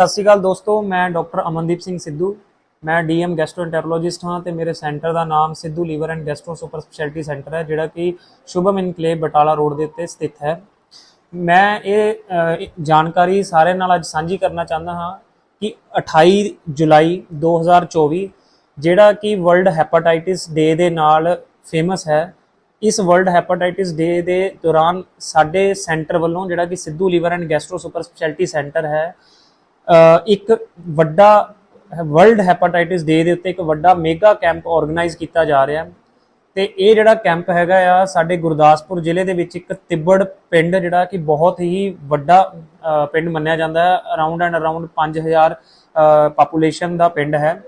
ਸਤਿ ਸ਼੍ਰੀ ਅਕਾਲ ਦੋਸਤੋ, ਮੈਂ ਡਾਕਟਰ ਅਮਨਦੀਪ ਸਿੰਘ ਸਿੱਧੂ। ਮੈਂ ਡੀਐਮ ਗੈਸਟ੍ਰੋਐਂਟਰੋਲੋਜਿਸਟ ਹਾਂ ਤੇ ਮੇਰੇ ਸੈਂਟਰ ਦਾ ਨਾਮ Sidhu liver and gastro super speciality centre ਹੈ, ਜਿਹੜਾ ਕਿ ਸ਼ੁਭਮ ਇਨਕਲੇਵ ਬਟਾਲਾ ਰੋਡ ਦੇ ਉੱਤੇ ਸਥਿਤ ਹੈ। ਮੈਂ ਇਹ ਜਾਣਕਾਰੀ ਸਾਰਿਆਂ ਨਾਲ ਅੱਜ ਸਾਂਝੀ ਕਰਨਾ ਚਾਹੁੰਦਾ ਹਾਂ ਕਿ 28 ਜੁਲਾਈ 2024 ਜਿਹੜਾ ਕਿ ਵਰਲਡ ਹੈਪਾਟਾਈਟਿਸ ਡੇ ਦੇ ਨਾਲ ਫੇਮਸ ਹੈ, ਇਸ ਵਰਲਡ ਹੈਪਾਟਾਈਟਿਸ ਡੇ ਦੇ ਦੌਰਾਨ ਸਾਡੇ ਸੈਂਟਰ ਵੱਲੋਂ ਜਿਹੜਾ ਕਿ Sidhu liver and gastro super speciality centre ਹੈ ਇੱਕ ਵੱਡਾ ਵਰਲਡ ਹੈਪਾਟਾਈਟਿਸ ਡੇ ਦੇ ਉੱਤੇ ਇੱਕ ਵੱਡਾ ਮੇਗਾ ਕੈਂਪ ਆਰਗੇਨਾਈਜ਼ ਕੀਤਾ ਜਾ ਰਿਹਾ ਹੈ। ਤੇ ਇਹ ਜਿਹੜਾ ਕੈਂਪ ਹੈਗਾ ਆ, ਸਾਡੇ ਗੁਰਦਾਸਪੁਰ ਜ਼ਿਲ੍ਹੇ ਦੇ ਵਿੱਚ ਇੱਕ ਤਿੱਬੜ ਪਿੰਡ ਜਿਹੜਾ ਕਿ ਬਹੁਤ ਹੀ ਵੱਡਾ ਪਿੰਡ ਮੰਨਿਆ ਜਾਂਦਾ ਹੈ। ਅਰਾਊਂਡ ਐਂਡ ਅਰਾਊਂਡ 5000 ਪਾਪੂਲੇਸ਼ਨ ਦਾ ਪਿੰਡ ਹੈ।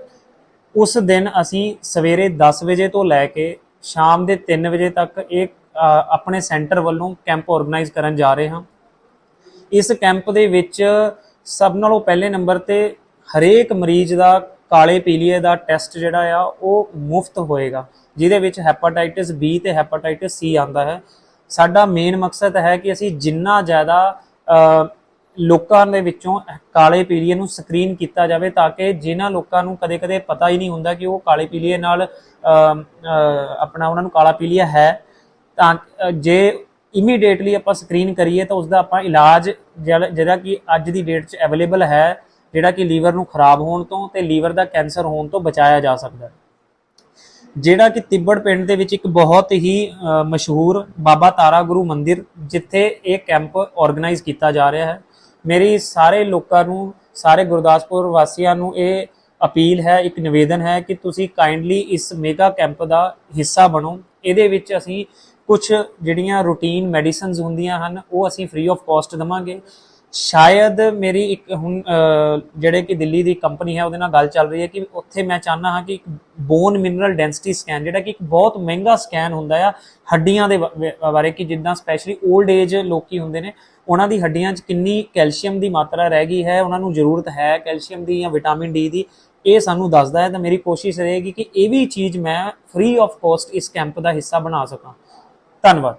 ਉਸ ਦਿਨ ਅਸੀਂ ਸਵੇਰੇ 10 ਵਜੇ ਤੋਂ ਲੈ ਕੇ ਸ਼ਾਮ ਦੇ 3 ਵਜੇ ਤੱਕ ਇਹ ਆਪਣੇ ਸੈਂਟਰ ਵੱਲੋਂ ਕੈਂਪ ਆਰਗੇਨਾਈਜ਼ ਕਰਨ ਜਾ ਰਹੇ ਹਾਂ। ਇਸ ਕੈਂਪ ਦੇ ਵਿੱਚ ਸਭ ਨਾਲੋਂ ਪਹਿਲੇ ਨੰਬਰ ਤੇ ਹਰੇਕ ਮਰੀਜ਼ ਦਾ ਕਾਲੇ ਪੀਲੀਏ ਦਾ ਟੈਸਟ ਜਿਹੜਾ ਆ, ਉਹ ਮੁਫਤ ਹੋਏਗਾ, ਜਿਹਦੇ ਵਿੱਚ ਹੈਪਾਟਾਈਟਿਸ ਬੀ ਤੇ ਹੈਪਾਟਾਈਟਿਸ ਸੀ ਆਂਦਾ ਹੈ। ਸਾਡਾ ਮੇਨ ਮਕਸਦ ਹੈ ਕਿ ਅਸੀਂ ਜਿੰਨਾ ਜ਼ਿਆਦਾ ਲੋਕਾਂ ਦੇ ਵਿੱਚੋਂ ਕਾਲੇ ਪੀਲੀਏ ਨੂੰ ਸਕਰੀਨ ਕੀਤਾ ਜਾਵੇ, ਤਾਂ ਕਿ ਜਿਨ੍ਹਾਂ ਲੋਕਾਂ ਨੂੰ ਕਦੇ-ਕਦੇ ਪਤਾ ਹੀ ਨਹੀਂ ਹੁੰਦਾ ਕਿ ਉਹ ਕਾਲੇ ਪੀਲੀਏ ਨਾਲ ਆਪਣਾ ਉਹਨਾਂ ਨੂੰ ਕਾਲਾ ਪੀਲੀਆ ਹੈ, ਤਾਂ ਜੇ ਇਮੀਡੀਏਟਲੀ ਆਪਾਂ ਸਕਰੀਨ ਕਰੀਏ ਤਾਂ ਉਸ ਦਾ ਆਪਾਂ ਇਲਾਜ ਜਿਹੜਾ ਕਿ ਅੱਜ ਦੀ ਡੇਟ 'ਚ ਅਵੇਲੇਬਲ ਹੈ, ਜਿਹੜਾ ਕਿ ਲੀਵਰ ਨੂੰ ਖਰਾਬ ਹੋਣ ਤੋਂ ਤੇ ਲੀਵਰ ਦਾ ਕੈਂਸਰ ਹੋਣ ਤੋਂ ਬਚਾਇਆ ਜਾ ਸਕਦਾ ਹੈ। ਜਿਹੜਾ ਕਿ ਤਿੱਬੜ ਪਿੰਡ ਦੇ ਵਿੱਚ ਇੱਕ ਬਹੁਤ ਹੀ ਮਸ਼ਹੂਰ ਬਾਬਾ ਤਾਰਾ ਗੁਰੂ ਮੰਦਿਰ ਜਿੱਥੇ ਇਹ ਕੈਂਪ ਆਰਗੇਨਾਈਜ਼ ਕੀਤਾ ਜਾ ਰਿਹਾ ਹੈ। ਮੇਰੀ ਸਾਰੇ ਲੋਕਾਂ ਨੂੰ, ਸਾਰੇ ਗੁਰਦਾਸਪੁਰ ਵਾਸੀਆਂ ਨੂੰ ਇਹ ਅਪੀਲ ਹੈ, ਇੱਕ ਨਿਵੇਦਨ ਹੈ ਕਿ ਤੁਸੀਂ ਕਾਈਂਡਲੀ ਇਸ ਮੇਗਾ ਕੈਂਪ ਦਾ ਹਿੱਸਾ ਬਣੋ। ਇਹਦੇ ਵਿੱਚ ਅਸੀਂ ਕੁਝ ਜਿਹੜੀਆਂ ਰੂਟੀਨ ਮੈਡੀਸਿਨਸ ਹੁੰਦੀਆਂ ਹਨ, ਉਹ ਅਸੀਂ ਫ੍ਰੀ ਆਫ ਕਾਸਟ ਦਵਾਂਗੇ। ਸ਼ਾਇਦ ਮੇਰੀ ਇੱਕ ਹੁਣ ਜਿਹੜੇ ਕਿ ਦਿੱਲੀ ਦੀ ਕੰਪਨੀ ਹੈ, ਉਹਦੇ ਨਾਲ ਗੱਲ ਚੱਲ ਰਹੀ ਹੈ ਕਿ ਉੱਥੇ ਮੈਂ ਚਾਹੁੰਦਾ ਹਾਂ ਕਿ ਇੱਕ ਬੋਨ ਮਿਨਰਲ ਡੈਂਸਿਟੀ ਸਕੈਨ ਜਿਹੜਾ ਕਿ ਇੱਕ ਬਹੁਤ ਮਹਿੰਗਾ ਸਕੈਨ ਹੁੰਦਾ ਆ, ਹੱਡੀਆਂ ਦੇ ਬ- ਬਾਰੇ ਕਿ ਜਿੱਦਾਂ ਸਪੈਸ਼ਲੀ 올ਡ ਏਜ ਲੋਕੀ ਹੁੰਦੇ ਨੇ, ਉਹਨਾਂ ਦੀ ਹੱਡੀਆਂ 'ਚ ਕਿੰਨੀ ਕੈਲਸ਼ੀਅਮ ਦੀ ਮਾਤਰਾ ਰਹਿ ਗਈ ਹੈ, ਉਹਨਾਂ ਨੂੰ ਜ਼ਰੂਰਤ ਹੈ ਕੈਲਸ਼ੀਅਮ ਦੀ ਜਾਂ ਵਿਟਾਮਿਨ ਡੀ ਦੀ, ਇਹ ਸਾਨੂੰ ਦੱਸਦਾ ਹੈ। ਤਾਂ ਮੇਰੀ ਕੋਸ਼ਿਸ਼ ਰਹੇਗੀ ਕਿ ਇਹ ਵੀ ਚੀਜ਼ ਮੈਂ ਫ੍ਰੀ ਆਫ ਕਾਸਟ ਇਸ ਕੈਂਪ ਦਾ ਹਿੱਸਾ ਬਣਾ ਸਕਾਂ। ਧੰਨਵਾਦ।